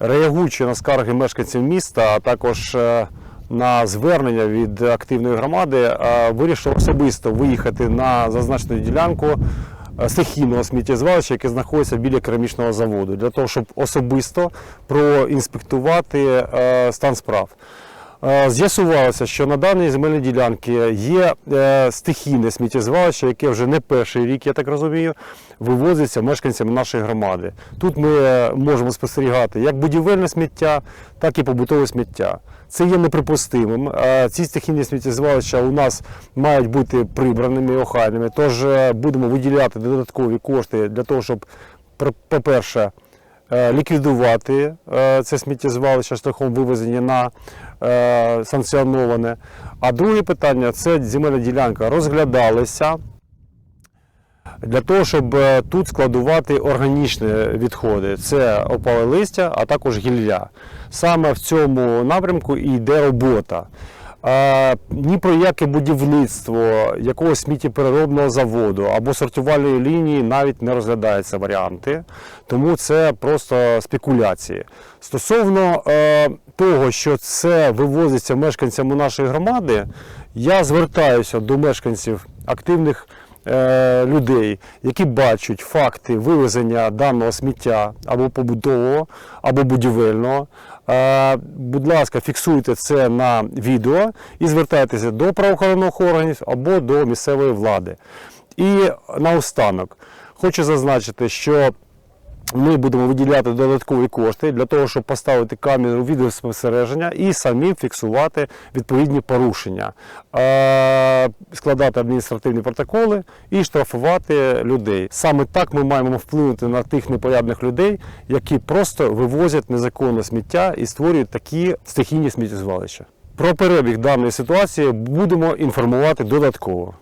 реагуючи на скарги мешканців міста, а також е, на звернення від активної громади, е, вирішив особисто виїхати на зазначену ділянку е, стихійного сміттєзвалища, яке знаходиться біля керамічного заводу, для того, щоб особисто проінспектувати стан справ. Е, З'ясувалося, що на даній земельній ділянці є е, стихійне сміттєзвалище, яке вже не перший рік, я так розумію, вивозиться мешканцями нашої громади. Тут ми е, можемо спостерігати як будівельне сміття, так і побутове сміття. Це є неприпустимим. Ці стихійні сміттєзвалища у нас мають бути прибраними і охайними. Тож будемо виділяти додаткові кошти для того, щоб, по-перше, ліквідувати е, це сміттєзвалище шляхом вивезення на е, санкціоноване. А друге питання це земельна ділянка розглядалися для того, щоб е, тут складувати органічні відходи. Це опале листя, а також гілля. Саме в цьому напрямку і йде робота. Ні про яке будівництво якогось сміттєпереробного заводу або сортувальної лінії навіть не розглядаються варіанти, тому це просто спекуляції. Стосовно е, того, що це вивозиться мешканцями нашої громади, я звертаюся до мешканців активних людей, які бачать факти вивезення даного сміття або побутового, або будівельного. Е, будь ласка, фіксуйте це на відео і звертайтеся до правоохоронних органів або до місцевої влади. І наостанок хочу зазначити, що ми будемо виділяти додаткові кошти для того, щоб поставити камеру відеоспостереження і самі фіксувати відповідні порушення, Е, складати адміністративні протоколи і штрафувати людей. Саме так ми маємо вплинути на тих непорядних людей, які просто вивозять незаконне сміття і створюють такі стихійні сміттєзвалища. Про перебіг даної ситуації будемо інформувати додатково.